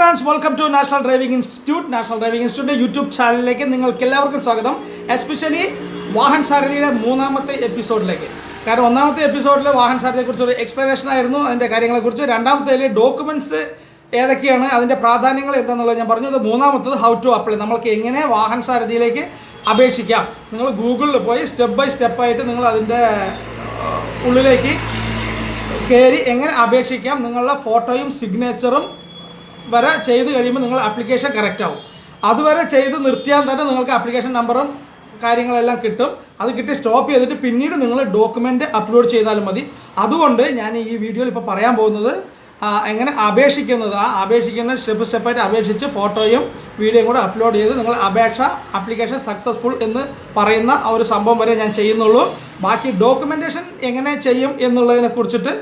Friends welcome to national driving institute national driving institute YouTube ചാനലിലേക്ക് നിങ്ങൾക്ക് എല്ലാവർക്കും സ്വാഗതം. എസ്പെഷ്യലി വാഹൻ സാരഥിയുടെ മൂന്നാമത്തെ എപ്പിസോഡിലേക്ക് കാരണം ഒന്നാമത്തെ എപ്പിസോഡിൽ വാഹൻ സാരഥിയെക്കുറിച്ച് ഒരു എക്സ്പ്ലനേഷൻ ആയിരുന്നു. അതിന്റെ കാര്യങ്ങളെക്കുറിച്ച് രണ്ടാമത്തേൽ ഡോക്യുമെന്റ്സ് ഏതൊക്കെയാണ് അതിന്റെ പ്രാധാന്യങ്ങൾ എന്താണെന്നുള്ളത് ഞാൻ പറഞ്ഞത്. മൂന്നാമത്തത് ഹൗ ടു അപ്ലൈ നമ്മൾക്ക് എങ്ങനെ വാഹൻ സാരഥിയിലേക്ക് അപേക്ഷിക്കാം. നിങ്ങൾ ഗൂഗിളിൽ പോയി സ്റ്റെപ്പ് ബൈ സ്റ്റെപ്പായിട്ട് നിങ്ങൾ അതിന്റെ ഉള്ളിലേക്ക് കയറി എങ്ങനെ അപേക്ഷിക്കാം നിങ്ങളുടെ ഫോട്ടോയും സിഗ്നേച്ചറും വരെ ചെയ്ത് കഴിയുമ്പോൾ നിങ്ങൾ ആപ്ലിക്കേഷൻ കറക്റ്റ് ആവും. അതുവരെ ചെയ്ത് നിർത്തിയാൽ തന്നെ നിങ്ങൾക്ക് ആപ്ലിക്കേഷൻ നമ്പറും കാര്യങ്ങളെല്ലാം കിട്ടും. അത് കിട്ടി സ്റ്റോപ്പ് ചെയ്തിട്ട് പിന്നീട് നിങ്ങൾ ഡോക്യുമെന്റ് അപ്ലോഡ് ചെയ്താലും മതി. അതുകൊണ്ട് ഞാൻ ഈ വീഡിയോയിൽ ഇപ്പോൾ പറയാൻ പോകുന്നത് എങ്ങനെ അപേക്ഷിക്കുന്നത്. ആ അപേക്ഷിക്കുന്ന സ്റ്റെപ്പ് സ്റ്റെപ്പായിട്ട് അപേക്ഷിച്ച് ഫോട്ടോയും വീഡിയോയും കൂടെ അപ്ലോഡ് ചെയ്ത് നിങ്ങൾ അപേക്ഷ ആപ്ലിക്കേഷൻ സക്സസ്ഫുൾ എന്ന് പറയുന്ന ആ ഒരു സംഭവം വരെ ഞാൻ ചെയ്യുന്നുള്ളൂ. ബാക്കി ഡോക്യുമെന്റേഷൻ എങ്ങനെ ചെയ്യും എന്നുള്ളതിനെ കുറിച്ചിട്ട്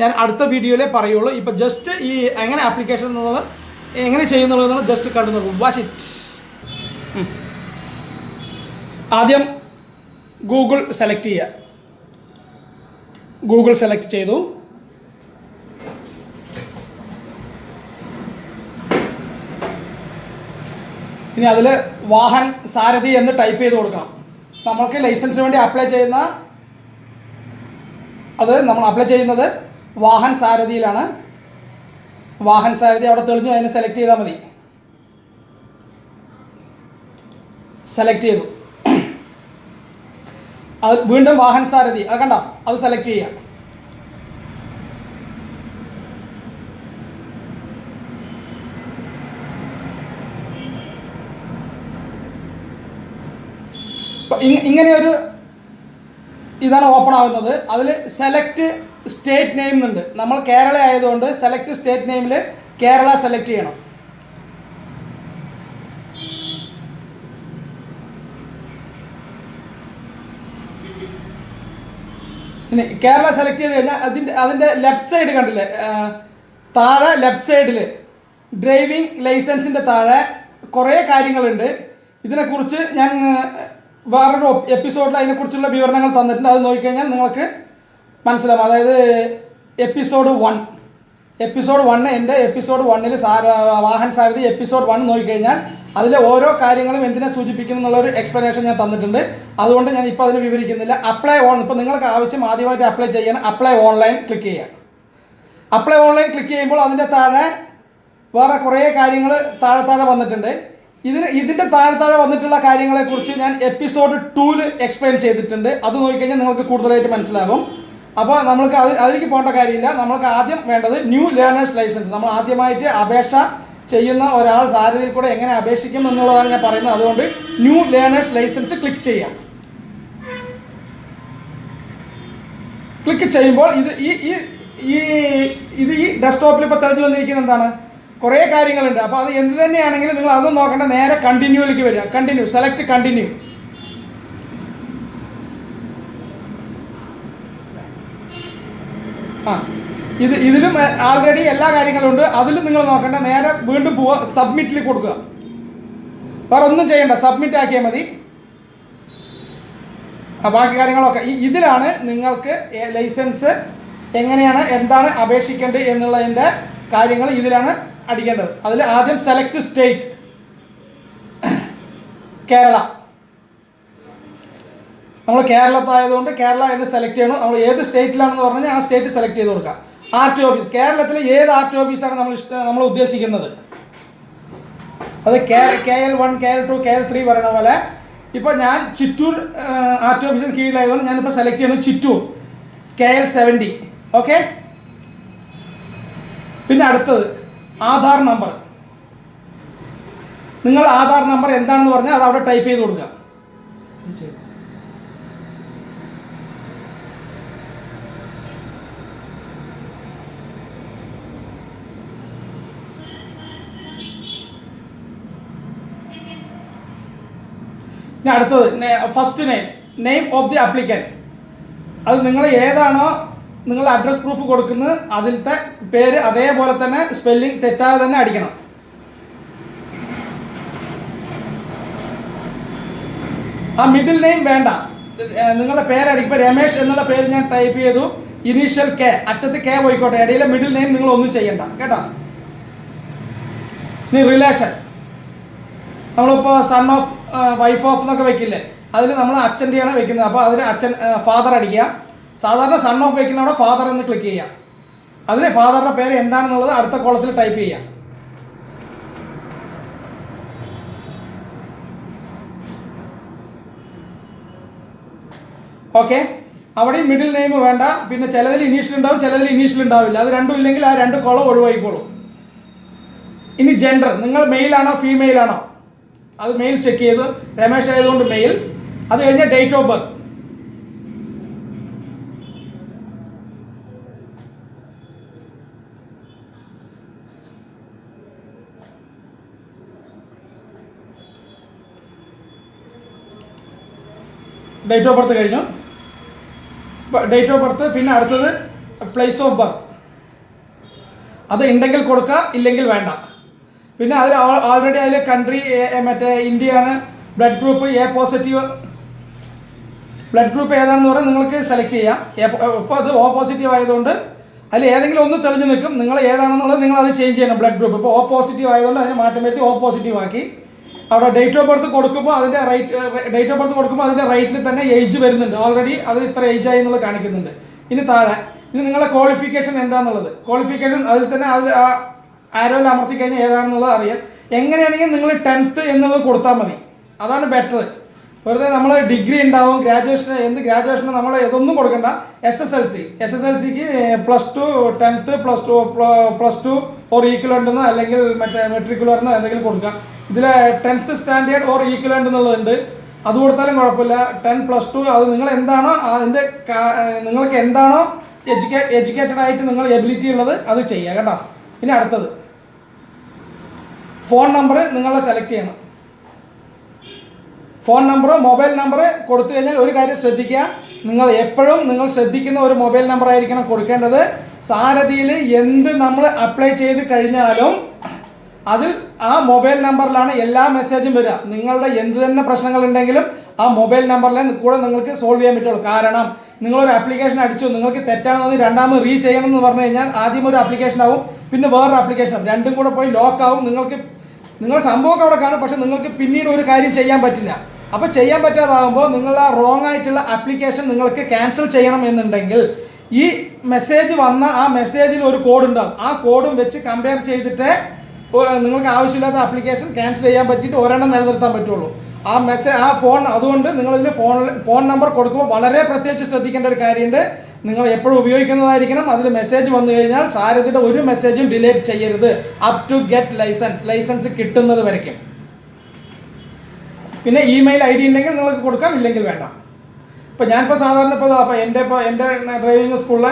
ഞാൻ അടുത്ത വീഡിയോയിലേ പറയുള്ളൂ. ഇപ്പോൾ ജസ്റ്റ് ഈ എങ്ങനെ ആപ്ലിക്കേഷൻ എന്നുള്ളത് എങ്ങനെ ചെയ്യുന്നുള്ളത് ജസ്റ്റ് കണ്ടു നോക്കും. വാച്ച് ഇറ്റ് ആദ്യം ഗൂഗിൾ സെലക്ട് ചെയ്യുക. ഗൂഗിൾ സെലക്ട് ചെയ്തു. ഇനി അതിൽ വാഹൻ സാരഥി എന്ന് ടൈപ്പ് ചെയ്ത് കൊടുക്കണം. നമ്മൾക്ക് ലൈസൻസിന് വേണ്ടി അപ്ലൈ ചെയ്യുന്ന അത് നമ്മൾ അപ്ലൈ ചെയ്യുന്നത് വാഹൻ സാരഥിയിലാണ്. വാഹൻ സാരഥി അവിടെ തെളിഞ്ഞു അതിനെ സെലക്ട് ചെയ്താൽ മതി. സെലക്ട് ചെയ്തു. അത് വീണ്ടും വാഹൻ സാരഥി. അത് കണ്ട? അത് സെലക്ട് ചെയ്യാം. ഇങ്ങനെ ഒരു ഇതാണ് ഓപ്പൺ ആകുന്നത് അതിൽ സെലക്ട് സ്റ്റേറ്റ് നെയിം എന്നുണ്ട് നമ്മൾ കേരള ആയതുകൊണ്ട് സെലക്ട് സ്റ്റേറ്റ് നെയിമിൽ കേരള സെലക്ട് ചെയ്യണം. ഇനി കേരള സെലക്ട് ചെയ്ത് കഴിഞ്ഞാൽ അതിന്റെ അതിന്റെ ലെഫ്റ്റ് സൈഡ് കണ്ടില്ലേ? താഴെ ലെഫ്റ്റ് സൈഡിൽ ഡ്രൈവിംഗ് ലൈസൻസിന്റെ താഴെ കുറേ കാര്യങ്ങളുണ്ട്. ഇതിനെക്കുറിച്ച് ഞാൻ വേറൊരു എപ്പിസോഡിൽ അതിനെക്കുറിച്ചുള്ള വിവരണങ്ങൾ തന്നിട്ടുണ്ട്. അത് നോക്കിക്കഴിഞ്ഞാൽ നിങ്ങൾക്ക് മനസ്സിലാവും. അതായത് എപ്പിസോഡ് വൺ എപ്പിസോഡ് വണ്ണ് എന്റെ എപ്പിസോഡ് വണ്ണിൽ സാര വാഹൻ സാരഥി എപ്പിസോഡ് വൺ നോക്കിക്കഴിഞ്ഞാൽ അതിലെ ഓരോ കാര്യങ്ങളും എന്തിനെ സൂചിപ്പിക്കുന്നു എന്നുള്ളൊരു എക്സ്പ്ലനേഷൻ ഞാൻ തന്നിട്ടുണ്ട്. അതുകൊണ്ട് ഞാൻ ഇപ്പോൾ അതിന് വിവരിക്കുന്നില്ല. അപ്ലൈ ഓൺ ഇപ്പോൾ നിങ്ങൾക്ക് ആവശ്യം ആദ്യമായിട്ട് അപ്ലൈ ചെയ്യണം. അപ്ലൈ ഓൺലൈൻ ക്ലിക്ക് ചെയ്യുക. അപ്ലൈ ഓൺലൈൻ ക്ലിക്ക് ചെയ്യുമ്പോൾ അതിന്റെ താഴെ വേറെ കുറേ കാര്യങ്ങൾ താഴെ താഴെ വന്നിട്ടുണ്ട്. ഇതിന് ഇതിന്റെ താഴെ താഴെ വന്നിട്ടുള്ള കാര്യങ്ങളെക്കുറിച്ച് ഞാൻ എപ്പിസോഡ് ടൂൽ എക്സ്പ്ലെയിൻ ചെയ്തിട്ടുണ്ട്. അത് നോക്കിക്കഴിഞ്ഞാൽ നിങ്ങൾക്ക് കൂടുതലായിട്ട് മനസ്സിലാകും. അപ്പോൾ നമ്മൾക്ക് അത് അതിലേക്ക് പോകേണ്ട കാര്യമില്ല. നമ്മൾക്ക് ആദ്യം വേണ്ടത് ന്യൂ ലേണേഴ്സ് ലൈസൻസ് നമ്മൾ ആദ്യമായിട്ട് അപേക്ഷ ചെയ്യുന്ന ഒരാൾ സാരഥിയിൽ കൂടെ എങ്ങനെ അപേക്ഷിക്കും എന്നുള്ളതാണ് ഞാൻ പറയുന്നത്. അതുകൊണ്ട് ന്യൂ ലേണേഴ്സ് ലൈസൻസ് ക്ലിക്ക് ചെയ്യാം. ക്ലിക്ക് ചെയ്യുമ്പോൾ ഇത് ഈ ഈ ഈ ഇത് ഈ ഡെസ്ക്ടോപ്പിൽ ഇപ്പോൾ തെളിഞ്ഞു വന്നിരിക്കുന്നത് എന്താണ്? കുറേ കാര്യങ്ങളുണ്ട്. അപ്പോൾ അത് എന്ത് തന്നെയാണെങ്കിലും നിങ്ങൾ അതൊന്നും നോക്കേണ്ട. നേരെ കണ്ടിന്യൂയിലേക്ക് വരിക. കണ്ടിന്യൂ സെലക്ട് കണ്ടിന്യൂ ആ ഇത് ഇതിലും ആൾറെഡി എല്ലാ കാര്യങ്ങളും ഉണ്ട് അതിലും നിങ്ങൾ നോക്കേണ്ട. നേരെ വീണ്ടും പോവുക. സബ്മിറ്റിൽ കൊടുക്കുക. വേറെ ഒന്നും ചെയ്യണ്ട. സബ്മിറ്റ് ആക്കിയാൽ മതി. ബാക്കി കാര്യങ്ങളൊക്കെ. ഇതിലാണ് നിങ്ങൾക്ക് ലൈസൻസ് എങ്ങനെയാണ് എന്താണ് അപേക്ഷിക്കേണ്ടത് എന്നുള്ളതിന്റെ കാര്യങ്ങൾ ഇതിലാണ് അടിക്കേണ്ടത്. അതിൽ ആദ്യം സെലക്ട് സ്റ്റേറ്റ് കേരള. നമ്മൾ കേരളത്തായതുകൊണ്ട് കേരള എന്ന് സെലക്ട് ചെയ്യണം. നമ്മൾ ഏത് സ്റ്റേറ്റിലാണെന്ന് പറഞ്ഞാൽ ആ സ്റ്റേറ്റ് സെലക്ട് ചെയ്ത് കൊടുക്കുക ആർ ടി ഓഫീസ് കേരളത്തിലെ ഏത് ആർ ടി ഓഫീസാണ് നമ്മൾ നമ്മൾ ഉദ്ദേശിക്കുന്നത്? അത് K K L one K L two K L three പറയുന്ന പോലെ ഇപ്പോൾ ഞാൻ ചിറ്റൂർ ആർ ടി ഓഫീസിന് കീഴിലായതുകൊണ്ട് ഞാനിപ്പോൾ സെലക്ട് ചെയ്യുന്നത് Chittur. K L seventy okay പിന്നെ അടുത്തത് ആധാർ നമ്പർ നിങ്ങൾ ആധാർ നമ്പർ എന്താണെന്ന് പറഞ്ഞാൽ അത് അവിടെ ടൈപ്പ് ചെയ്ത് കൊടുക്കുക. ഇനി അടുത്തത് first name name of the applicant അത് നിങ്ങൾ ഏതാണോ നിങ്ങൾ അഡ്രസ് പ്രൂഫ് കൊടുക്കുന്നത് അതിലത്തെ പേര് അതേപോലെ തന്നെ സ്പെല്ലിംഗ് തെറ്റാതെ തന്നെ അടിക്കണം. ആ മിഡിൽ നെയിം വേണ്ട. നിങ്ങളുടെ പേരടിക്കും ഇപ്പോൾ രമേഷ് എന്നുള്ള പേര് ഞാൻ ടൈപ്പ് ചെയ്തു. ഇനീഷ്യൽ കെ അറ്റത്ത് കെ പോയിക്കോട്ടെ. ഇടയിലെ മിഡിൽ നെയിം നിങ്ങൾ ഒന്നും ചെയ്യണ്ട കേട്ടോ? ഇനി റിലേഷൻ നമ്മളിപ്പോൾ സൺ ഓഫ് വൈഫ് ഓഫ് എന്നൊക്കെ വെക്കില്ലേ? അതിൽ നമ്മൾ അച്ഛന്റെയാണ് വെക്കുന്നത്. അപ്പോൾ അതിന് അച്ഛൻ ഫാദർ അടിക്കുക. സാധാരണ സൺ ഓഫ് വെക്കുന്ന അവിടെ ഫാദർ എന്ന് ക്ലിക്ക് ചെയ്യുക. അതിൽ ഫാദറിന്റെ പേര് എന്താണെന്നുള്ളത് അടുത്ത കോളത്തിൽ ടൈപ്പ് ചെയ്യാം ഓക്കെ അവിടെ മിഡിൽ നെയിം വേണ്ട. പിന്നെ ചിലതിൽ ഇനീഷ്യൽ ഉണ്ടാവും ചിലതിൽ ഇനീഷ്യൽ ഉണ്ടാവില്ല. അത് രണ്ടും ഇല്ലെങ്കിൽ ആ രണ്ട് കോളം ഒഴിവായിക്കോളും. ഇനി ജെൻഡർ നിങ്ങൾ ഫീമെയിൽ ആണോ? അത് മെയിൽ ചെക്ക് ചെയ്ത് രമേശ് ആയതുകൊണ്ട് മെയിൽ അത് കഴിഞ്ഞ date of birth date of birth കഴിഞ്ഞു. ഡേറ്റ് ഓഫ് ബർത്ത് പിന്നെ അടുത്തത് പ്ലേസ് ഓഫ് ബർത്ത് അത് ഉണ്ടെങ്കിൽ കൊടുക്കുക ഇല്ലെങ്കിൽ വേണ്ട. പിന്നെ അതിൽ ഓൾറെഡി അതിൽ കൺട്രി മറ്റേ ഇന്ത്യയാണ്. Blood group A positive blood group ഏതാണെന്ന് പറഞ്ഞാൽ നിങ്ങൾക്ക് സെലക്ട് ചെയ്യാം. ഇപ്പോൾ അത് ഓ പോസിറ്റീവ് ആയതുകൊണ്ട് അതിൽ ഏതെങ്കിലും ഒന്ന് തെളിഞ്ഞു നിൽക്കും. നിങ്ങൾ ഏതാണെന്നുള്ളത് നിങ്ങൾ അത് ചേഞ്ച് ചെയ്യണം ബ്ലഡ് ഗ്രൂപ്പ് ഇപ്പോൾ ഓ പോസിറ്റീവ് ആയതുകൊണ്ട് അതിന് മാറ്റം വരുത്തി ഓ പോസിറ്റീവ് ആക്കി. അവിടെ ഡേറ്റ് ഓഫ് ബർത്ത് കൊടുക്കുമ്പോൾ അതിന്റെ റൈറ്റ് ഡേറ്റ് ഓഫ് ബർത്ത് കൊടുക്കുമ്പോൾ അതിന്റെ റൈറ്റിൽ തന്നെ ഏജ് വരുന്നുണ്ട്. ഓൾറെഡി അത് ഇത്ര ഏജ് ആയി എന്നുള്ളത് കാണിക്കുന്നുണ്ട്. ഇനി താഴെ ഇനി നിങ്ങളുടെ ക്വാളിഫിക്കേഷൻ എന്താണെന്നുള്ളത് ക്വാളിഫിക്കേഷൻ അതിൽ തന്നെ അതിൽ ആരോയിൽ അമർത്തി കഴിഞ്ഞാൽ ഏതാണെന്നുള്ളത് അറിയാം. എങ്ങനെയാണെങ്കിൽ നിങ്ങൾ ടെൻത്ത് എന്നുള്ളത് കൊടുത്താൽ മതി. അതാണ് ബെറ്റർ വെറുതെ നമ്മൾ ഡിഗ്രി ഉണ്ടാവും ഗ്രാജുവേഷൻ എന്ത് ഗ്രാജുവേഷൻ നമ്മൾ ഇതൊന്നും കൊടുക്കണ്ട. S S L C S S L സിക്ക് plus two tenth plus two plus two or equivalent അല്ലെങ്കിൽ മറ്റേ മെട്രിക്കുലറിനോ എന്തെങ്കിലും കൊടുക്കാം. ഇതിൽ ടെൻത്ത് സ്റ്റാൻഡേർഡ് ഓർ ഈക്വലന്റ് എന്നുള്ളതുണ്ട്. അത് കൊടുത്താലും കുഴപ്പമില്ല. ടെൻ പ്ലസ് ടു അത് നിങ്ങൾ എന്താണോ അതിന്റെ നിങ്ങൾക്ക് എന്താണോ എഡ്യൂക്കേ എഡ്യൂക്കേറ്റഡ് ആയിട്ട് നിങ്ങൾ എബിലിറ്റി ഉള്ളത് അത് ചെയ്യുക കേട്ടോ. പിന്നെ അടുത്തത്. ഫോൺ നമ്പർ നിങ്ങൾ സെലക്ട് ചെയ്യണം. ഫോൺ നമ്പറോ മൊബൈൽ നമ്പർ കൊടുത്തു കഴിഞ്ഞാൽ ഒരു കാര്യം ശ്രദ്ധിക്കുക. നിങ്ങൾ എപ്പോഴും നിങ്ങൾ ശ്രദ്ധിക്കുന്ന ഒരു മൊബൈൽ നമ്പർ ആയിരിക്കണം കൊടുക്കേണ്ടത്. സാരഥിയിൽ എന്ത് നമ്മൾ അപ്ലൈ ചെയ്ത് കഴിഞ്ഞാലും അതിൽ ആ മൊബൈൽ നമ്പറിലാണ് എല്ലാ മെസ്സേജും വരിക. നിങ്ങളുടെ എന്ത് തന്നെ പ്രശ്നങ്ങൾ ഉണ്ടെങ്കിലും ആ മൊബൈൽ നമ്പറിൽ കൂടെ നിങ്ങൾക്ക് സോൾവ് ചെയ്യാൻ പറ്റുള്ളൂ. കാരണം നിങ്ങളൊരു ആപ്ലിക്കേഷൻ അടിച്ചു നിങ്ങൾക്ക് തെറ്റാണെന്ന് രണ്ടാമത് റീ ചെയ്യണം എന്ന് പറഞ്ഞു കഴിഞ്ഞാൽ ആദ്യം ഒരു ആപ്ലിക്കേഷൻ ആവും പിന്നെ വേറൊരു ആപ്ലിക്കേഷൻ ആവും. രണ്ടും കൂടെ പോയി ലോക്ക് ആവും. നിങ്ങൾക്ക് നിങ്ങളുടെ സംഭവമൊക്കെ അവിടെ കാണും പക്ഷെ നിങ്ങൾക്ക് പിന്നീട് ഒരു കാര്യം ചെയ്യാൻ പറ്റില്ല. അപ്പോൾ ചെയ്യാൻ പറ്റാതാകുമ്പോൾ നിങ്ങൾ ആ റോങ് ആയിട്ടുള്ള ആപ്ലിക്കേഷൻ നിങ്ങൾക്ക് ക്യാൻസൽ ചെയ്യണം എന്നുണ്ടെങ്കിൽ ഈ മെസ്സേജ് വന്ന ആ മെസ്സേജിൽ ഒരു കോഡ് ഉണ്ടാവും. ആ കോഡും വെച്ച് കമ്പയർ ചെയ്തിട്ട് നിങ്ങൾക്ക് ആവശ്യമില്ലാത്ത ആപ്ലിക്കേഷൻ ക്യാൻസൽ ചെയ്യാൻ പറ്റിയിട്ട് ഒരെണ്ണം നിലനിർത്താൻ പറ്റുള്ളൂ. ആ മെസ്സേജ് ആ ഫോൺ അതുകൊണ്ട് നിങ്ങളിതിൽ ഫോൺ ഫോൺ നമ്പർ കൊടുക്കുമ്പോൾ വളരെ പ്രത്യേകിച്ച് ശ്രദ്ധിക്കേണ്ട ഒരു കാര്യമുണ്ട്. നിങ്ങൾ എപ്പോഴും ഉപയോഗിക്കുന്നതായിരിക്കണം. അതിൽ മെസ്സേജ് വന്നു കഴിഞ്ഞാൽ സാരഥിയുടെ ഒരു മെസ്സേജും ഡിലേറ്റ് ചെയ്യരുത്. Up to get licence licence കിട്ടുന്നത് വരയ്ക്കും. പിന്നെ ഇമെയിൽ ഐ ഡി ഉണ്ടെങ്കിൽ നിങ്ങൾക്ക് കൊടുക്കാം ഇല്ലെങ്കിൽ വേണ്ട. ഇപ്പം ഞാനിപ്പോൾ സാധാരണ ഇപ്പോൾ അപ്പോൾ എന്റെ ഇപ്പോൾ എന്റെ ഡ്രൈവിംഗ് സ്കൂളിൽ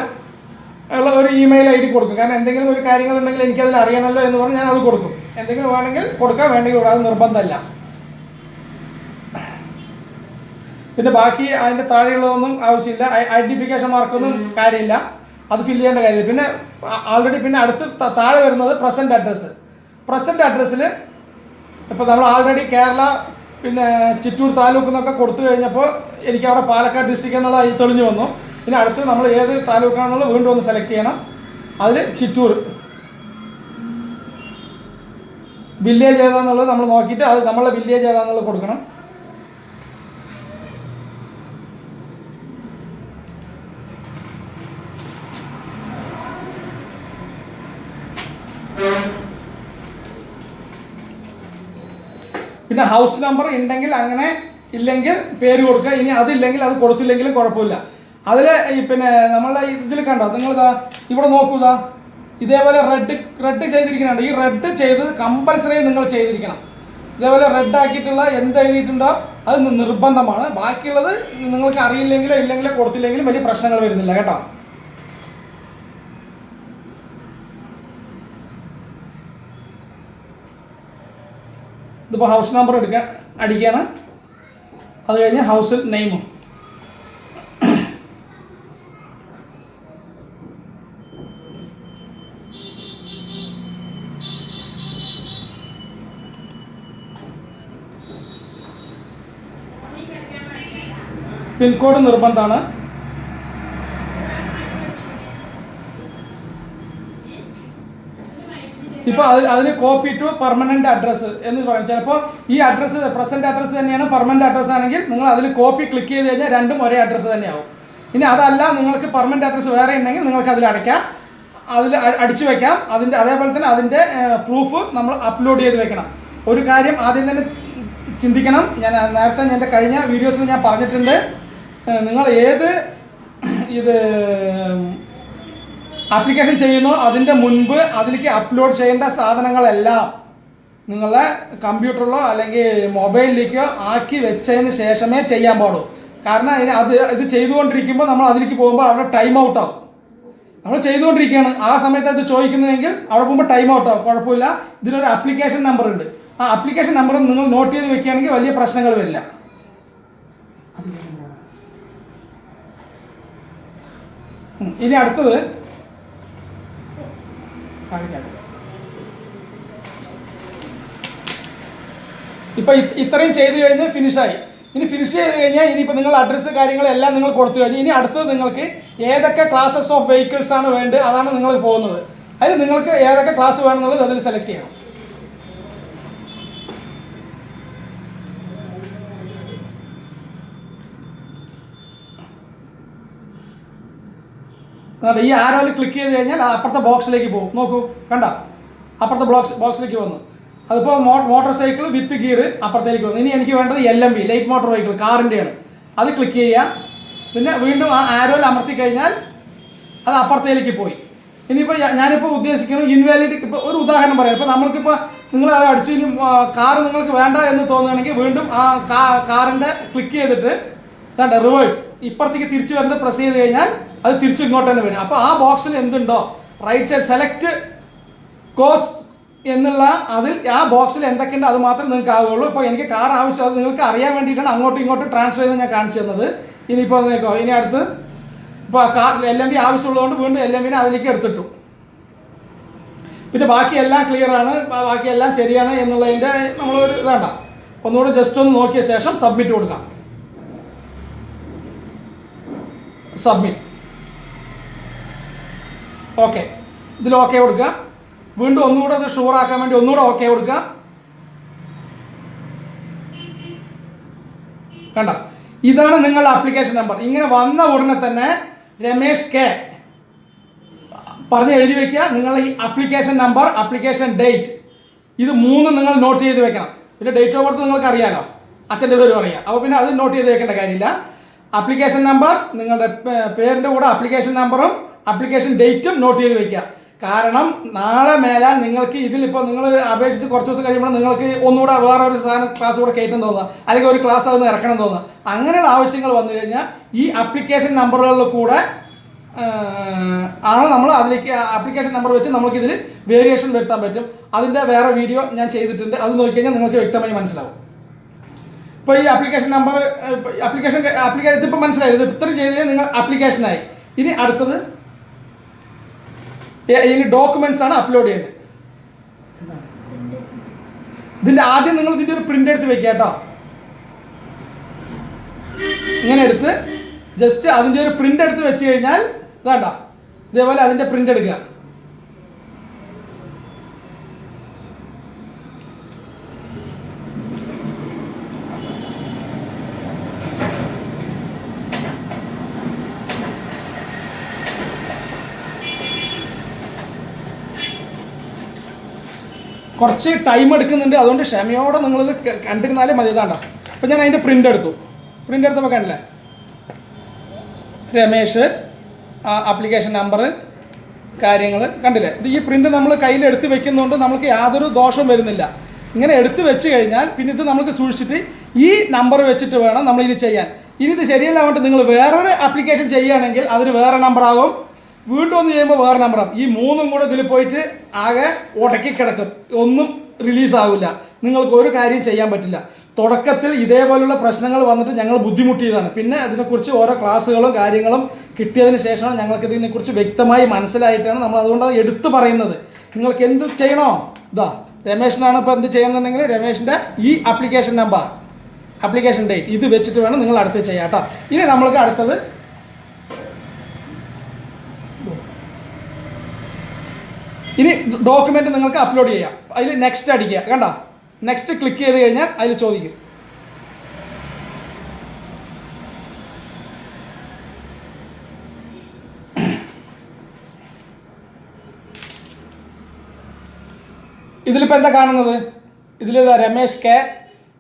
ഉള്ള ഒരു ഇമെയിൽ ഐ ഡി കൊടുക്കും. കാരണം എന്തെങ്കിലും ഒരു കാര്യങ്ങളുണ്ടെങ്കിൽ എനിക്കതിൽ അറിയണമല്ലോ എന്ന് പറഞ്ഞാൽ ഞാൻ അത് കൊടുക്കും. എന്തെങ്കിലും വേണമെങ്കിൽ കൊടുക്കാം വേണ്ടെങ്കിൽ കൊടുക്കാം. അത് നിർബന്ധമല്ല. പിന്നെ ബാക്കി അതിന്റെ താഴെയുള്ളതൊന്നും ആവശ്യമില്ല. ഐഡന്റിഫിക്കേഷൻ മാർക്കൊന്നും കാര്യമില്ല. അത് ഫില്ല് ചെയ്യേണ്ട കാര്യമില്ല. പിന്നെ ആൾറെഡി പിന്നെ അടുത്ത് താഴെ വരുന്നത് പ്രസന്റ് അഡ്രസ്സ് പ്രസന്റ് അഡ്രസ്സിൽ ഇപ്പോൾ നമ്മൾ ആൾറെഡി കേരള പിന്നെ ചിറ്റൂർ താലൂക്ക് എന്നൊക്കെ കൊടുത്തു കഴിഞ്ഞപ്പോൾ എനിക്ക് അവിടെ പാലക്കാട് ഡിസ്ട്രിക്ട് എന്നുള്ള ഈ തെളിഞ്ഞു വന്നു. പിന്നെ അടുത്ത് നമ്മൾ ഏത് താലൂക്കാണെന്നുള്ളത് വീണ്ടും ഒന്ന് സെലക്ട് ചെയ്യണം. അതിൽ ചിറ്റൂർ. വില്ലേജ് ഏതാന്നുള്ളത് നമ്മൾ നോക്കിയിട്ട് അത് നമ്മളെ വില്ലേജ് ഏതാന്നുള്ളത് കൊടുക്കണം. പിന്നെ ഹൗസ് നമ്പർ ഉണ്ടെങ്കിൽ അങ്ങനെ ഇല്ലെങ്കിൽ പേര് കൊടുക്കുക ഇനി അതില്ലെങ്കിൽ അത് കൊടുത്തില്ലെങ്കിലും കുഴപ്പമില്ല. അതിൽ പിന്നെ നമ്മളെ ഇതിൽ കണ്ടോ? നിങ്ങളിതാ ഇവിടെ നോക്കൂതാ. ഇതേപോലെ റെഡ് റെഡ് ചെയ്തിരിക്കുന്നുണ്ട്. ഈ റെഡ് ചെയ്തത് കമ്പൽസറി നിങ്ങൾ ചെയ്തിരിക്കണം. ഇതേപോലെ റെഡ് ആക്കിയിട്ടുള്ള എന്ത് എഴുതിയിട്ടുണ്ടോ? അത് നിർബന്ധമാണ്. ബാക്കിയുള്ളത് നിങ്ങൾക്ക് അറിയില്ലെങ്കിലോ ഇല്ലെങ്കിലോ കൊടുത്തില്ലെങ്കിലും വലിയ പ്രശ്നങ്ങൾ വരുന്നില്ല. കേട്ടോ? ഇതിപ്പോൾ ഹൗസ് നമ്പർ എടുക്കാൻ അടിക്കുകയാണ് അത് കഴിഞ്ഞ് ഹൗസ് നെയിമും പിൻകോഡ് നിർബന്ധമാണ്. ഇപ്പോൾ അതിൽ അതിന് കോപ്പി ടു പെർമനന്റ് അഡ്രസ്സ് എന്ന് പറയും. ചിലപ്പോൾ ഈ അഡ്രസ്സ് പ്രസന്റ് അഡ്രസ്സ് തന്നെയാണ് പെർമനന്റ് അഡ്രസ്സ് ആണെങ്കിൽ നിങ്ങൾ അതിൽ കോപ്പി ക്ലിക്ക് ചെയ്ത് കഴിഞ്ഞാൽ രണ്ടും ഒരേ അഡ്രസ്സ് തന്നെയാവും. ഇനി അതല്ല നിങ്ങൾക്ക് പെർമനന്റ് അഡ്രസ്സ് വേറെ ഉണ്ടെങ്കിൽ നിങ്ങൾക്ക് അതിൽ അടയ്ക്കാം. അതിൽ അടിച്ചു വെക്കാം. അതിന്റെ അതേപോലെ തന്നെ അതിന്റെ പ്രൂഫ് നമ്മൾ അപ്ലോഡ് ചെയ്ത് വെക്കണം. ഒരു കാര്യം ആദ്യം തന്നെ ചിന്തിക്കണം. ഞാൻ നേരത്തെ എന്റെ കഴിഞ്ഞ വീഡിയോസിൽ ഞാൻ പറഞ്ഞിട്ടുണ്ട്. നിങ്ങൾ ഏത് ഇത് ആപ്ലിക്കേഷൻ ചെയ്യുന്നു. അതിന്റെ മുൻപ് അതിലേക്ക് അപ്ലോഡ് ചെയ്യേണ്ട സാധനങ്ങളെല്ലാം നിങ്ങളെ കമ്പ്യൂട്ടറിലോ അല്ലെങ്കിൽ മൊബൈലിലേക്കോ ആക്കി വെച്ചതിന് ശേഷമേ ചെയ്യാൻ പാടൂ കാരണം അതിന് അത് ഇത് ചെയ്തുകൊണ്ടിരിക്കുമ്പോൾ നമ്മൾ അതിലേക്ക് പോകുമ്പോൾ അവിടെ ടൈം ഔട്ട് ആവും. നമ്മൾ ചെയ്തുകൊണ്ടിരിക്കുകയാണ്. ആ സമയത്ത് അത് ചോദിക്കുന്നതെങ്കിൽ അവിടെ പോകുമ്പോൾ ടൈം ഔട്ട് ആവും. കുഴപ്പമില്ല. ഇതിനൊരു അപ്ലിക്കേഷൻ നമ്പർ ഉണ്ട്. ആ അപ്ലിക്കേഷൻ നമ്പർ നിങ്ങൾ നോട്ട് ചെയ്ത് വെക്കുകയാണെങ്കിൽ വലിയ പ്രശ്നങ്ങൾ വരില്ല. ഇനി അടുത്തത് ഇപ്പൊ ഇത് ഇത്രയും ചെയ്ത് കഴിഞ്ഞ് ഫിനിഷായി ഇനി ഫിനിഷ് ചെയ്ത് കഴിഞ്ഞാൽ ഇനിയിപ്പോൾ നിങ്ങൾ അഡ്രസ്സ് കാര്യങ്ങളെല്ലാം നിങ്ങൾ കൊടുത്തു കഴിഞ്ഞു ഇനി അടുത്തത് നിങ്ങൾക്ക് ഏതൊക്കെ ക്ലാസസ് ഓഫ് വെഹിക്കിൾസ് ആണ് വേണ്ടത് അതാണ് നിങ്ങൾ പോകുന്നത്. അതിൽ നിങ്ങൾക്ക് ഏതൊക്കെ ക്ലാസ് വേണമെന്നുള്ളത് അതിൽ സെലക്ട് ചെയ്യണം. അതെ ഈ ആരോയിൽ ക്ലിക്ക് ചെയ്ത് കഴിഞ്ഞാൽ അപ്പുറത്തെ ബോക്സിലേക്ക് പോകും. നോക്കൂ കണ്ട? അപ്പുറത്തെ ബോക്സ് ബോക്സിലേക്ക് വന്നു. അതിപ്പോൾ മോട്ടോർ സൈക്കിൾ വിത്ത് ഗിയർ അപ്പുറത്തേക്ക് വന്നു. ഇനി എനിക്ക് വേണ്ടത് L M V light motor vehicle കാറിന്റെയാണ് അത് ക്ലിക്ക് ചെയ്യാം പിന്നെ വീണ്ടും ആ ആരോയിൽ അമർത്തി കഴിഞ്ഞാൽ അത് അപ്പുറത്തേക്ക് പോയി. ഇനിയിപ്പോൾ ഞാനിപ്പോൾ ഉദ്ദേശിക്കുന്നത് ഇൻവാലിഡ് ഇപ്പോൾ ഒരു ഉദാഹരണം പറയാം. ഇപ്പോൾ നമ്മൾക്കിപ്പോൾ നിങ്ങൾ അത് അടിച്ചു ഇനി കാറ് നിങ്ങൾക്ക് വേണ്ട എന്ന് തോന്നുകയാണെങ്കിൽ വീണ്ടും ആ കാറിന്റെ ക്ലിക്ക് ചെയ്തിട്ട് വേണ്ട റിവേഴ്സ് ഇപ്പുറത്തേക്ക് തിരിച്ചു വരുന്നത് പ്രസ് ചെയ്ത് കഴിഞ്ഞാൽ അത് തിരിച്ചിങ്ങോട്ട് തന്നെ വരും. അപ്പോൾ ആ ബോക്സിൽ എന്തുണ്ടോ? റൈറ്റ് സൈഡ് സെലക്ട് കോസ് എന്നുള്ള അതിൽ ആ ബോക്സിൽ എന്തൊക്കെയുണ്ട് അത് മാത്രമേ നിങ്ങൾക്ക് ആവുകയുള്ളൂ. ഇപ്പോൾ എനിക്ക് കാർ ആവശ്യം അത് നിങ്ങൾക്ക് അറിയാൻ വേണ്ടിയിട്ടാണ് അങ്ങോട്ടും ഇങ്ങോട്ടും ട്രാൻസ്ഫർ ചെയ്ത് ഞാൻ കാണിച്ചു തന്നത്. ഇനിയിപ്പോൾ നോക്കോ. ഇനി അടുത്ത് ഇപ്പോൾ കാർ എൽ എം ബി ആവശ്യമുള്ളതുകൊണ്ട് വീണ്ടും എൽ എം ബിനെ അതിലേക്ക് എടുത്തിട്ടു. പിന്നെ ബാക്കിയെല്ലാം ക്ലിയർ ആണ്. ബാ- ബാക്കി എല്ലാം ശരിയാണ് എന്നുള്ളതിന്റെ നമ്മളൊരു ഇതാണ്ട. ഒന്നുകൂടെ ജസ്റ്റ് ഒന്ന് നോക്കിയ ശേഷം സബ്മിറ്റ് കൊടുക്കാം. സബ്മിറ്റ് ഓക്കെ ഇതിൽ ഓക്കെ കൊടുക്കുക. വീണ്ടും ഒന്നുകൂടെ അത് ഷുവർ ആക്കാൻ വേണ്ടി ഒന്നുകൂടെ ഓക്കെ കൊടുക്കുക. കണ്ട? ഇതാണ് നിങ്ങളുടെ ആപ്ലിക്കേഷൻ നമ്പർ ഇങ്ങനെ വന്ന ഉടനെ തന്നെ രമേശ് കെ പറഞ്ഞ് എഴുതി വെക്കുക. നിങ്ങൾ ഈ ആപ്ലിക്കേഷൻ നമ്പർ ആപ്ലിക്കേഷൻ ഡേറ്റ് ഇത് മൂന്ന് നിങ്ങൾ നോട്ട് ചെയ്ത് വെക്കണം. പിന്നെ ഡേറ്റ് ഓഫ് ബർത്ത് നിങ്ങൾക്ക് അറിയാലോ അച്ഛന്റെ പേരും അറിയാം. അപ്പോൾ പിന്നെ അത് നോട്ട് ചെയ്ത് വെക്കേണ്ട കാര്യമില്ല. ആപ്ലിക്കേഷൻ നമ്പർ നിങ്ങളുടെ പേരിന്റെ കൂടെ ആപ്ലിക്കേഷൻ നമ്പറും ആപ്ലിക്കേഷൻ ഡേറ്റും നോട്ട് ചെയ്ത് വയ്ക്കുക കാരണം നാളെ മേലാൽ നിങ്ങൾക്ക് ഇതിലിപ്പോൾ നിങ്ങൾ അപേക്ഷിച്ച് കുറച്ച് ദിവസം കഴിയുമ്പോൾ നിങ്ങൾക്ക് ഒന്നുകൂടെ വേറെ ഒരു സാധനം ക്ലാസ് കൂടെ കയറ്റം തോന്നുക. അല്ലെങ്കിൽ ഒരു ക്ലാസ് അതിന് ഇറക്കണം തോന്നുക. അങ്ങനെയുള്ള ആവശ്യങ്ങൾ വന്നു കഴിഞ്ഞാൽ ഈ അപ്ലിക്കേഷൻ നമ്പറുകളിൽ കൂടെ ആണ് നമ്മൾ അതിലേക്ക് ആപ്ലിക്കേഷൻ നമ്പർ വെച്ച് നമുക്ക് ഇതിൽ വേരിയേഷൻ വരുത്താൻ പറ്റും. അതിന്റെ വേറെ വീഡിയോ ഞാൻ ചെയ്തിട്ടുണ്ട്. അത് നോക്കിക്കഴിഞ്ഞാൽ നിങ്ങൾക്ക് വ്യക്തമായി മനസ്സിലാവും. ഇപ്പോൾ ഈ ആപ്ലിക്കേഷൻ നമ്പർ ആപ്ലിക്കേഷൻ ആപ്ലിക്കേഷൻ ഇതിപ്പോൾ മനസ്സിലായി. ഇത് ഇത്രയും ചെയ്ത് നിങ്ങൾ ആപ്ലിക്കേഷനായി ഇനി അടുത്തത് ഇനി ഡോക്യുമെന്റ്സ് ആണ് അപ്ലോഡ് ചെയ്യേണ്ടത്. ഇതിന്റെ ആദ്യം നിങ്ങൾ ഇതിന്റെ ഒരു പ്രിന്റ് എടുത്ത് വെക്കുക കേട്ടോ. ഇങ്ങനെ എടുത്ത് ജസ്റ്റ് അതിന്റെ ഒരു പ്രിന്റ് എടുത്ത് വെച്ച് കഴിഞ്ഞാൽ വേണ്ട ഇതേപോലെ അതിന്റെ പ്രിന്റ് എടുക്കുക. കുറച്ച് ടൈം എടുക്കുന്നുണ്ട്. അതുകൊണ്ട് ക്ഷമയോടെ നിങ്ങളിത് കണ്ടിരുന്നാലേ മതി. ഇതാണ്ട. അപ്പം ഞാൻ അതിന്റെ പ്രിന്റ് എടുത്തു. പ്രിന്റ് എടുത്തപ്പോൾ കണ്ടില്ലേ? രമേശ് ആപ്ലിക്കേഷൻ നമ്പർ കാര്യങ്ങൾ കണ്ടില്ലേ? ഇത് ഈ പ്രിന്റ് നമ്മൾ കയ്യിൽ എടുത്ത് വെക്കുന്നതുകൊണ്ട് നമുക്ക് യാതൊരു ദോഷവും വരുന്നില്ല. ഇങ്ങനെ എടുത്ത് വെച്ച് കഴിഞ്ഞാൽ പിന്നെ ഇത് നമുക്ക് സൂക്ഷിച്ചിട്ട് ഈ നമ്പർ വെച്ചിട്ട് വേണം നമ്മൾ ഇനി ചെയ്യാൻ. ഇനി ഇത് ശരിയല്ല കൊണ്ട് നിങ്ങൾ വേറൊരു ആപ്ലിക്കേഷൻ ചെയ്യുകയാണെങ്കിൽ അതൊരു വേറെ നമ്പറാകും വീണ്ടും ഒന്ന് ചെയ്യുമ്പോൾ വേറെ നമ്പറാണ് ഈ മൂന്നും കൂടെ ഇതിൽ പോയിട്ട് ആകെ ഉടക്കി കിടക്കും. ഒന്നും റിലീസ് ആവില്ല. നിങ്ങൾക്ക് ഒരു കാര്യം ചെയ്യാൻ പറ്റില്ല. തുടക്കത്തിൽ ഇതേപോലുള്ള പ്രശ്നങ്ങൾ വന്നിട്ട് ഞങ്ങൾ ബുദ്ധിമുട്ടിയതാണ്. പിന്നെ അതിനെക്കുറിച്ച് ഓരോ ക്ലാസ്സുകളും കാര്യങ്ങളും കിട്ടിയതിന് ശേഷമാണ് ഞങ്ങൾക്ക് ഇതിനെക്കുറിച്ച് വ്യക്തമായി മനസ്സിലായിട്ടാണ് നമ്മൾ അതുകൊണ്ട് അത് എടുത്തു പറയുന്നത്. നിങ്ങൾക്ക് എന്ത് ചെയ്യണോ? ഇതാ രമേശനാണ് ഇപ്പോൾ എന്ത് ചെയ്യണമെന്നുണ്ടെങ്കിൽ രമേശിന്റെ ഈ ആപ്ലിക്കേഷൻ നമ്പർ ആപ്ലിക്കേഷൻ ഡേറ്റ് ഇത് വെച്ചിട്ട് വേണം നിങ്ങൾ അടുത്ത് ചെയ്യാം കേട്ടോ. ഇനി നമ്മൾക്ക് അടുത്തത് ഇനി ഡോക്യുമെന്റ് നിങ്ങൾക്ക് അപ്ലോഡ് ചെയ്യാം. അതിൽ നെക്സ്റ്റ് അടിക്കുക. കണ്ട? നെക്സ്റ്റ് ക്ലിക്ക് ചെയ്ത് കഴിഞ്ഞാൽ അതിൽ ചോദിക്കും. ഇതിലിപ്പോൾ എന്താ കാണുന്നത്? ഇതിൽ രമേഷ് കെ.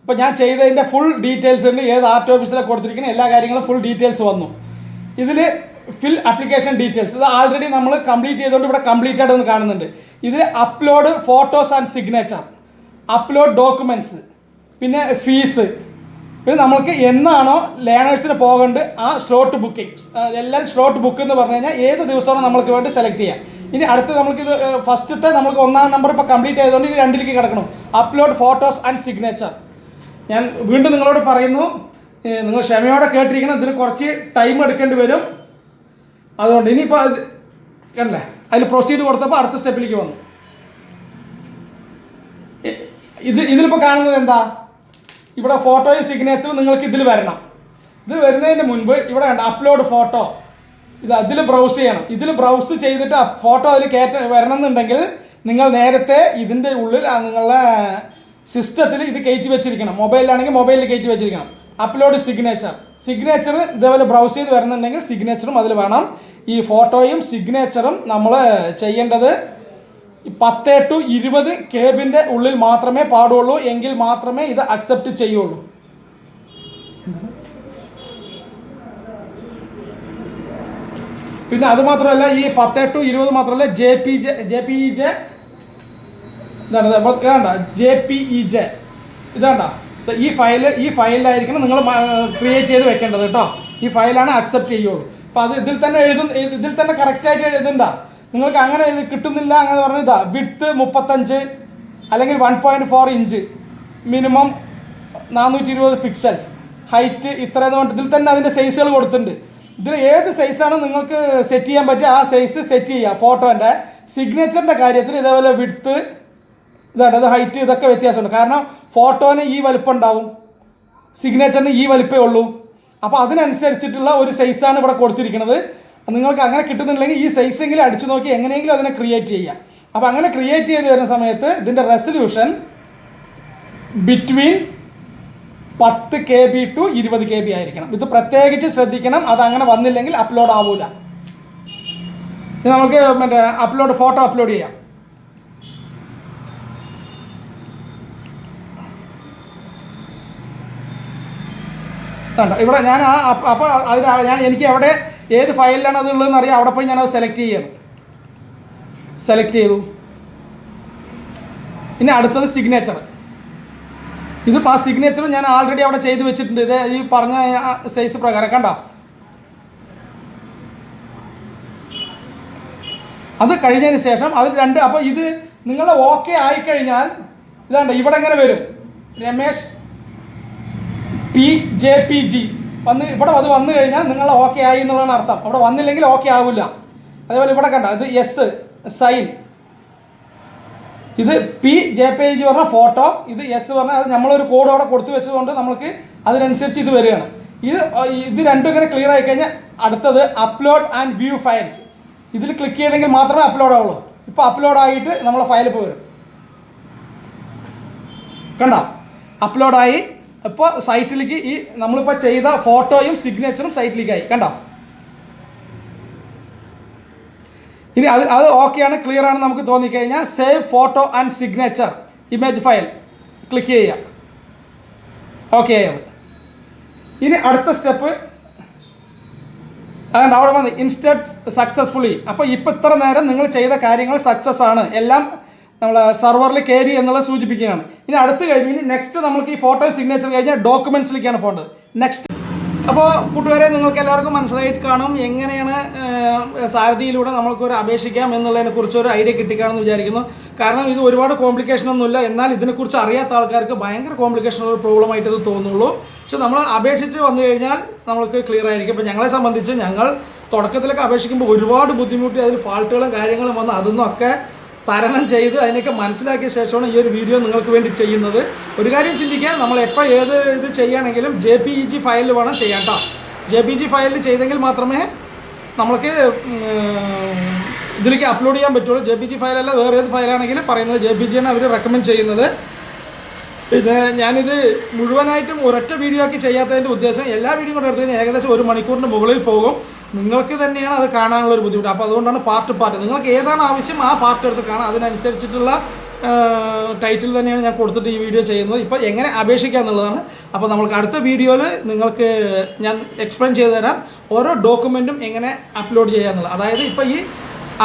ഇപ്പോൾ ഞാൻ ചെയ്തതിന്റെ ഫുൾ ഡീറ്റെയിൽസ് ഉണ്ട് ഏത് ആർട്ട് ഓഫീസിലാണ് കൊടുത്തിരിക്കുന്ന എല്ലാ കാര്യങ്ങളും ഫുൾ ഡീറ്റെയിൽസ് വന്നു. ഇതിൽ ഫിൽ ആപ്ലിക്കേഷൻ ഡീറ്റെയിൽസ് ഇത് ആൾറെഡി നമ്മൾ കംപ്ലീറ്റ് ചെയ്തുകൊണ്ട് ഇവിടെ കംപ്ലീറ്റ് ആയിട്ടൊന്ന് കാണുന്നുണ്ട്. ഇതിൽ upload photos and signature upload documents പിന്നെ ഫീസ് പിന്നെ നമ്മൾക്ക് എന്നാണോ ലേണേഴ്സിന് പോകേണ്ടത് ആ സ്ലോട്ട് ബുക്കിംഗ് എല്ലാം സ്ലോട്ട് ബുക്ക് എന്ന് പറഞ്ഞു കഴിഞ്ഞാൽ ഏത് ദിവസമാണ് നമുക്ക് വേണ്ടി സെലക്ട് ചെയ്യാം. ഇനി അടുത്ത് നമുക്ക് ഇത് ഫസ്റ്റത്തെ നമുക്ക് ഒന്നാം നമ്പർ ഇപ്പോൾ കംപ്ലീറ്റ് ആയതുകൊണ്ട് ഇനി രണ്ടിലേക്ക് കിടക്കണം. അപ്ലോഡ് ഫോട്ടോസ് ആൻഡ് സിഗ്നേച്ചർ ഞാൻ വീണ്ടും നിങ്ങളോട് പറയുന്നു നിങ്ങൾ ക്ഷമയോടെ കേട്ടിരിക്കണം. ഇതിന് കുറച്ച് ടൈം എടുക്കേണ്ടി വരും. അതുകൊണ്ട് ഇനിയിപ്പോൾ അത് കണ്ടല്ലേ? അതിൽ പ്രൊസീഡ് കൊടുത്തപ്പോൾ അടുത്ത സ്റ്റെപ്പിലേക്ക് വന്നു. ഇത് ഇതിലിപ്പോൾ കാണുന്നത് എന്താ? ഇവിടെ ഫോട്ടോയും സിഗ്നേച്ചറും നിങ്ങൾക്ക് ഇതിൽ വരണം. ഇത് വരുന്നതിന് മുൻപ് ഇവിടെ കണ്ട? അപ്ലോഡ് ഫോട്ടോ ഇത് അതിൽ ബ്രൗസ് ചെയ്യണം. ഇതിൽ ബ്രൗസ് ചെയ്തിട്ട് ഫോട്ടോ അതിൽ കയറ്റ വരണം എന്നുണ്ടെങ്കിൽ നിങ്ങൾ നേരത്തെ ഇതിന്റെ ഉള്ളിൽ നിങ്ങളുടെ സിസ്റ്റത്തിൽ ഇത് കയറ്റി വെച്ചിരിക്കണം. മൊബൈലിലാണെങ്കിൽ മൊബൈലിൽ കയറ്റി വെച്ചിരിക്കണം. അപ്ലോഡ് സിഗ്നേച്ചർ സിഗ്നേച്ചർ ഇതേപോലെ ബ്രൗസ് ചെയ്ത് വരുന്നുണ്ടെങ്കിൽ സിഗ്നേച്ചറും അതിൽ വേണം. ഈ ഫോട്ടോയും സിഗ്നേച്ചറും നമ്മൾ ചെയ്യേണ്ടത് പത്ത് ടു ഇരുപത് കേബിന്റെ ഉള്ളിൽ മാത്രമേ പാടുള്ളൂ എങ്കിൽ മാത്രമേ ഇത് അക്സെപ്റ്റ് ചെയ്യുള്ളൂ. പിന്നെ അത് മാത്രമല്ല ഈ പത്ത് ടു ഇരുപത് മാത്രമല്ല J P J J P E J ഇതാണ് ഇതാണ്ട ജെ പി ഇ ജെ ഇതാണ്ട. ഇത് ഈ ഫയൽ ഈ ഫയലിലായിരിക്കണം നിങ്ങൾ ക്രിയേറ്റ് ചെയ്ത് വെക്കേണ്ടത് കേട്ടോ. ഈ ഫയലാണ് അക്സെപ്റ്റ് ചെയ്യുള്ളൂ. അപ്പോൾ അത് ഇതിൽ തന്നെ എഴുതും ഇതിൽ തന്നെ കറക്റ്റായിട്ട് എഴുതണ്ട നിങ്ങൾക്ക് അങ്ങനെ ഇത് കിട്ടുന്നില്ല അങ്ങനെ പറഞ്ഞ ഇതാ. വിഡ്ത്ത് മുപ്പത്തഞ്ച് അല്ലെങ്കിൽ one point four inch minimum നാനൂറ്റി ഇരുപത് പിക്സൽസ് ഹൈറ്റ് ഇത്ര എന്ന് പറഞ്ഞിട്ട് ഇതിൽ തന്നെ അതിന്റെ സൈസുകൾ കൊടുത്തിട്ടുണ്ട്. ഇതിൽ ഏത് സൈസാണ് നിങ്ങൾക്ക് സെറ്റ് ചെയ്യാൻ പറ്റുക ആ സൈസ് സെറ്റ് ചെയ്യുക. ഫോട്ടോന്റെ സിഗ്നേച്ചറിന്റെ കാര്യത്തിൽ ഇതേപോലെ വിഡ്ത്ത് ഇതാണ് അത് ഹൈറ്റ് ഇതൊക്കെ വ്യത്യാസമുണ്ട്. കാരണം ഫോട്ടോന് ഈ വലിപ്പം ഉണ്ടാവും. സിഗ്നേച്ചറിന് ഈ വലിപ്പമേ ഉള്ളൂ. അപ്പോൾ അതിനനുസരിച്ചിട്ടുള്ള ഒരു സൈസാണ് ഇവിടെ കൊടുത്തിരിക്കുന്നത്. നിങ്ങൾക്ക് അങ്ങനെ കിട്ടുന്നുണ്ടെങ്കിൽ ഈ സൈസെങ്കിലും അടിച്ചു നോക്കി എങ്ങനെയെങ്കിലും അതിനെ ക്രിയേറ്റ് ചെയ്യാം. അപ്പോൾ അങ്ങനെ ക്രിയേറ്റ് ചെയ്ത് വരുന്ന സമയത്ത് ഇതിന്റെ റെസൊല്യൂഷൻ ബിറ്റ്വീൻ പത്ത് കെ ബി ടു ഇരുപത് കെ ബി ആയിരിക്കണം. ഇത് പ്രത്യേകിച്ച് ശ്രദ്ധിക്കണം. അത് അങ്ങനെ വന്നില്ലെങ്കിൽ അപ്ലോഡ് ആവൂല. നമുക്ക് മറ്റേ അപ്ലോഡ് ഫോട്ടോ അപ്ലോഡ് ചെയ്യാം. കണ്ടോ? ഇവിടെ ഞാൻ ആ അപ്പോൾ അതിന് ഞാൻ എനിക്ക് എവിടെ ഏത് ഫയലിലാണ് അത് ഉള്ളതെന്ന് അറിയാം. അവിടെ പോയി ഞാൻ അത് സെലക്ട് ചെയ്യണം. സെലക്ട് ചെയ്തു. ഇനി അടുത്തത് സിഗ്നേച്ചർ ഇത് ആ സിഗ്നേച്ചർ ഞാൻ ആൾറെഡി അവിടെ ചെയ്ത് വെച്ചിട്ടുണ്ട്. ഇത് ഈ പറഞ്ഞ സൈസ് പ്രകാരം കണ്ട? അത് കഴിഞ്ഞതിന് ശേഷം അത് രണ്ട് അപ്പോൾ ഇത് നിങ്ങൾ ഓക്കെ ആയിക്കഴിഞ്ഞാൽ ഇതാണ്ട് ഇവിടെ എങ്ങനെ വരും? Ramesh P J P G വന്ന് ഇവിടെ അത് വന്നു കഴിഞ്ഞാൽ നിങ്ങൾ ഓക്കെ ആയി എന്നുള്ളതാണ് അർത്ഥം. അവിടെ വന്നില്ലെങ്കിൽ ഓക്കെ ആവില്ല അതേപോലെ ഇവിടെ കണ്ട ഇത് എസ് സൈൻ ഇത് പി ജെ പി ജി പറഞ്ഞ ഫോട്ടോ ഇത് എസ് പറഞ്ഞാൽ അത് നമ്മളൊരു കോഡ് അവിടെ കൊടുത്തു വെച്ചതുകൊണ്ട് നമുക്ക് അതിനനുസരിച്ച് ഇത് വരികയാണ്. ഇത് ഇത് രണ്ടും ഇങ്ങനെ ക്ലിയർ ആയി കഴിഞ്ഞാൽ അടുത്തത് അപ്ലോഡ് ആൻഡ് വ്യൂ ഫയൽസ് ഇതിൽ ക്ലിക്ക് ചെയ്തെങ്കിൽ മാത്രമേ അപ്ലോഡ് ആവുള്ളൂ. ഇപ്പോൾ അപ്ലോഡ് ആയിട്ട് നമ്മളെ ഫയൽ ഇപ്പോൾ വരും. കണ്ട? അപ്ലോഡായി ഇപ്പോൾ സൈറ്റിലേക്ക് ഈ നമ്മളിപ്പോൾ ചെയ്ത ഫോട്ടോയും സിഗ്നേച്ചറും സൈറ്റിലേക്ക് ആയി കണ്ടോ? ഇനി അത് അത് ഓക്കെയാണ് ക്ലിയർ ആണ് നമുക്ക് തോന്നിക്കഴിഞ്ഞാൽ save photo and signature image file click ചെയ്യാം ഓക്കെ ആയത് ഇനി അടുത്ത സ്റ്റെപ്പ് അതുകൊണ്ട് അവിടെ വന്ന് ഇൻസ്റ്റന്റ് സക്സസ്ഫുള്ളി അപ്പോൾ ഇപ്പം ഇത്ര നേരം നിങ്ങൾ ചെയ്ത കാര്യങ്ങൾ സക്സസ് ആണ്. എല്ലാം നമ്മൾ സെർവറിൽ കയറി എന്നുള്ള സൂചിപ്പിക്കുകയാണ്. ഇനി അടുത്ത് കഴിഞ്ഞ് ഇനി നെക്സ്റ്റ് നമുക്ക് ഈ ഫോട്ടോ സിഗ്നേച്ചർ കഴിഞ്ഞാൽ ഡോക്യുമെന്റ്സിലേക്കാണ് പോകേണ്ടത്. നെക്സ്റ്റ് അപ്പോൾ കൂട്ടുകാരെ നിങ്ങൾക്ക് എല്ലാവർക്കും മനസ്സിലായിട്ട് കാണും എങ്ങനെയാണ് സാരഥിയിലൂടെ നമുക്കൊരു അപേക്ഷിക്കാം എന്നുള്ളതിനെ കുറിച്ച് ഒരു ഐഡിയ കിട്ടിക്കാണെന്ന് വിചാരിക്കുന്നു. കാരണം ഇത് ഒരുപാട് കോംപ്ലിക്കേഷൻ ഒന്നുമില്ല എന്നാൽ ഇതിനെക്കുറിച്ച് അറിയാത്ത ആൾക്കാർക്ക് ഭയങ്കര കോംപ്ലിക്കേഷൻ ഒരു പ്രോബ്ലം ആയിട്ട് ഇത് തോന്നുള്ളൂ. പക്ഷെ നമ്മൾ അപേക്ഷിച്ച് വന്നു കഴിഞ്ഞാൽ നമുക്ക് ക്ലിയർ ആയിരിക്കും. ഇപ്പോൾ ഞങ്ങളെ സംബന്ധിച്ച് ഞങ്ങൾ തുടക്കത്തിലൊക്കെ അപേക്ഷിക്കുമ്പോൾ ഒരുപാട് ബുദ്ധിമുട്ടി അതിൽ ഫാൾട്ടുകളും കാര്യങ്ങളും വന്ന് അതൊന്നൊക്കെ തരണം ചെയ്ത് അതിനൊക്കെ മനസ്സിലാക്കിയ ശേഷമാണ് ഈ ഒരു വീഡിയോ നിങ്ങൾക്ക് വേണ്ടി ചെയ്യുന്നത്. ഒരു കാര്യം ചിന്തിക്കുക നമ്മൾ എപ്പോൾ ഏത് ഇത് ചെയ്യുകയാണെങ്കിലും ജെ പി ഇ ജി ഫയലിൽ വേണം ചെയ്യാം കേട്ടോ ജെ പി ജി ഫയലിൽ ചെയ്തെങ്കിൽ മാത്രമേ നമ്മൾക്ക് ഇതിലേക്ക് അപ്ലോഡ് ചെയ്യാൻ പറ്റുള്ളൂ. ജെ പി ജി ഫയലല്ല വേറെ ഏത് ഫയലാണെങ്കിലും പറയുന്നത് ജെ പി ജി ആണ് അവർ റെക്കമെൻഡ് ചെയ്യുന്നത്. പിന്നെ ഞാനിത് മുഴുവനായിട്ടും ഒരൊറ്റ വീഡിയോ ആക്കി ചെയ്യാത്തതിന്റെ ഉദ്ദേശം എല്ലാ വീഡിയോ കൂടെ എടുത്തു കഴിഞ്ഞാൽ ഏകദേശം ഒരു മണിക്കൂറിന് മുകളിൽ പോകും. നിങ്ങൾക്ക് തന്നെയാണ് അത് കാണാനുള്ള ഒരു ബുദ്ധിമുട്ട്. അപ്പോൾ അതുകൊണ്ടാണ് പാർട്ട് പാർട്ട് നിങ്ങൾക്ക് ഏതാണ് ആവശ്യം ആ പാർട്ട് എടുത്ത് കാണാം. അതിനനുസരിച്ചിട്ടുള്ള ടൈറ്റിൽ തന്നെയാണ് ഞാൻ കൊടുത്തിട്ട് ഈ വീഡിയോ ചെയ്യുന്നത്. ഇപ്പോൾ എങ്ങനെ അപേക്ഷിക്കുക എന്നുള്ളതാണ്. അപ്പോൾ നമ്മൾക്ക് അടുത്ത വീഡിയോയിൽ നിങ്ങൾക്ക് ഞാൻ എക്സ്പ്ലെയിൻ ചെയ്തു തരാം. ഓരോ ഡോക്യുമെന്റും എങ്ങനെ അപ്ലോഡ് ചെയ്യുക എന്നുള്ളത്. അതായത് ഇപ്പോൾ ഈ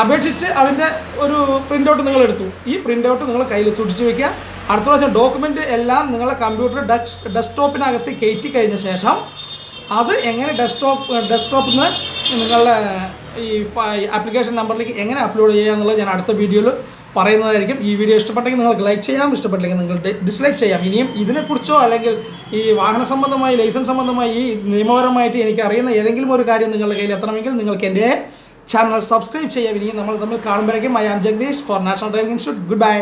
അപേക്ഷിച്ച് അതിന്റെ ഒരു പ്രിന്റ് ഔട്ട് നിങ്ങൾ എടുത്തു ഈ പ്രിന്റ് ഔട്ട് നിങ്ങൾ കയ്യിൽ സൂക്ഷിച്ച് വെക്കുക. അടുത്ത പ്രാവശ്യം ഡോക്യുമെന്റ് എല്ലാം നിങ്ങളുടെ കമ്പ്യൂട്ടർ ഡെസ്ക് ഡെസ്ക്ടോപ്പിനകത്ത് കയറ്റി കഴിഞ്ഞ ശേഷം അത് എങ്ങനെ ഡെസ്ക്ടോപ്പ് ഡെസ്ക്ടോപ്പിൽ നിന്ന് നിങ്ങളുടെ ഈ ആപ്ലിക്കേഷൻ നമ്പറിലേക്ക് എങ്ങനെ അപ്ലോഡ് ചെയ്യുക എന്നുള്ളത് ഞാൻ അടുത്ത വീഡിയോയിൽ പറയുന്നതായിരിക്കും. ഈ വീഡിയോ ഇഷ്ടപ്പെട്ടെങ്കിൽ നിങ്ങൾക്ക് ലൈക്ക് ചെയ്യാം. ഇഷ്ടപ്പെട്ടില്ലെങ്കിൽ നിങ്ങൾ ഡിസ്ലൈക്ക് ചെയ്യാം. ഇനിയും ഇതിനെക്കുറിച്ചോ അല്ലെങ്കിൽ ഈ വാഹന സംബന്ധമായി ലൈസൻസ് സംബന്ധമായി ഈ നിയമപരമായിട്ട് എനിക്ക് അറിയുന്ന ഏതെങ്കിലും ഒരു കാര്യം നിങ്ങളുടെ കയ്യിൽ എത്തണമെങ്കിൽ നിങ്ങൾക്ക് എന്റെ ചാനൽ സബ്സ്ക്രൈബ് ചെയ്യാം. ഇനിയും നമ്മൾ തമ്മിൽ കാണുമ്പോഴേക്കും I am Jagadish for national driving institute good bye